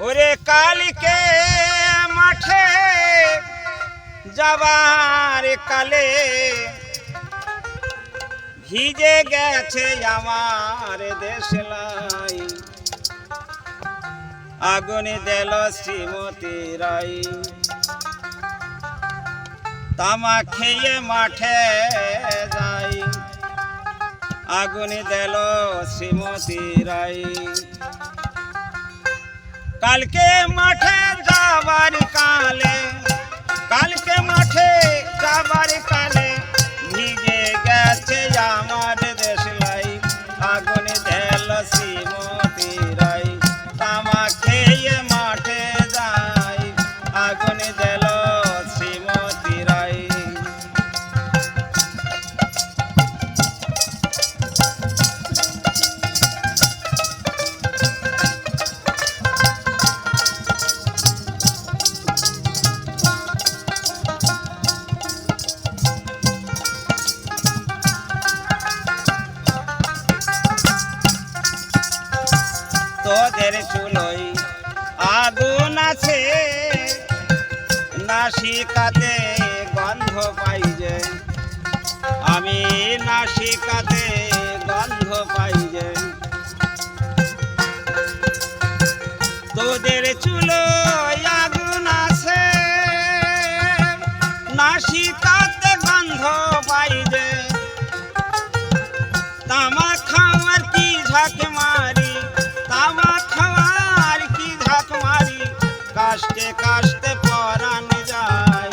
ওরে কালকে মাঠে যাবার কালে ভিজে গেছে আমার দেশলাই আগুন দেল শ্রীমতী রাই। তামা খেয়ে মাঠে যাই। আগুন দেল শ্রীমতী রাই। কালকে মাঠে যাবার কালে তোদের চুলোই আগুন আছে। নাসিকাতে গন্ধ পাই যে, আমি নাসিকাতে গন্ধ পাই যে। তোদের চুলোই কাষ্টে কাষ্টে পরাণ যায়।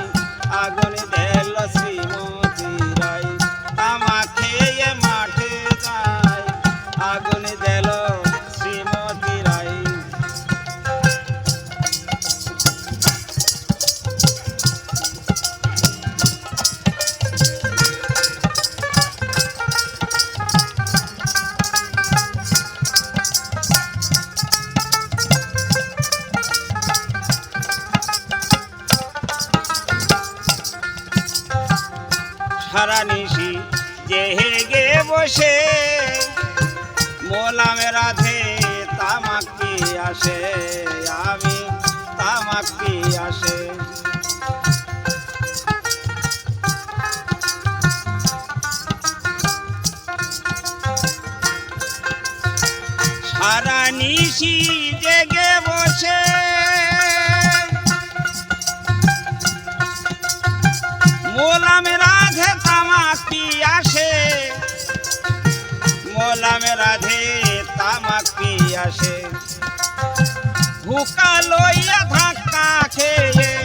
আগুন দেল শ্রীমতী রাই তামা খেয়ে মাঠে যায়। আগুন দেল সারা নিশি যে হেগে বসে। মোলামে রাধে তামাক আসে আমি তামাক আসে। আসে। ভুকা লইয়া ধাক্কা খেয়ে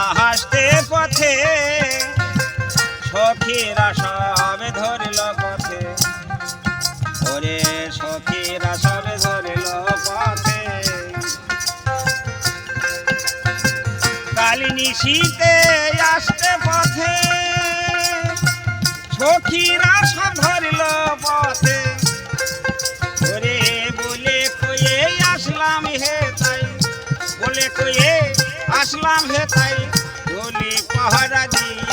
আহাসতে পথে, সখীরা সবে ধরিল পথে। ওরে সখীরা সবে ধরিল পথে। কালিনী শীতে আসতে পথে, সখীরা সব ধরিল পথে। ওরে বলে কয়ে আসলাম হে তাই, বলে কয়ে আসলাম হে তাই ঢোলি পাহারা দিয়ে।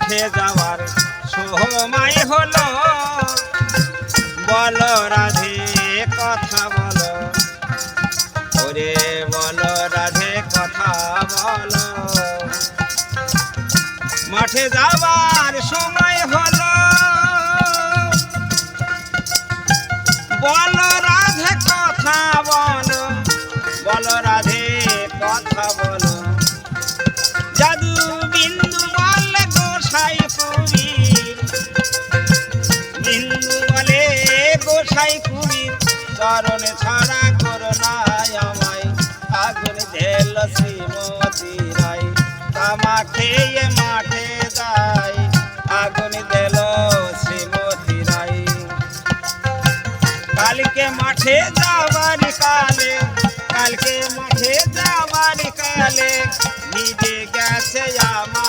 মাঠে যাওয়ার সময় হলো। বলো রাধে, কথা বলো। ওরে বলো রাধে, কথা বলো। মাঠে যাবার সময় হলো। বলো গোসাই কুমির, চরণে ছাড়া করো না আমায়। আগুন ঢেল শ্রীমতী রাই তামা মাঠে যাই। আগুন দিল শ্রীমতী রাই কালকে মাঠে যাবার কালে, কালকে মাঠে যাবার কালে নিজে গেছে আমার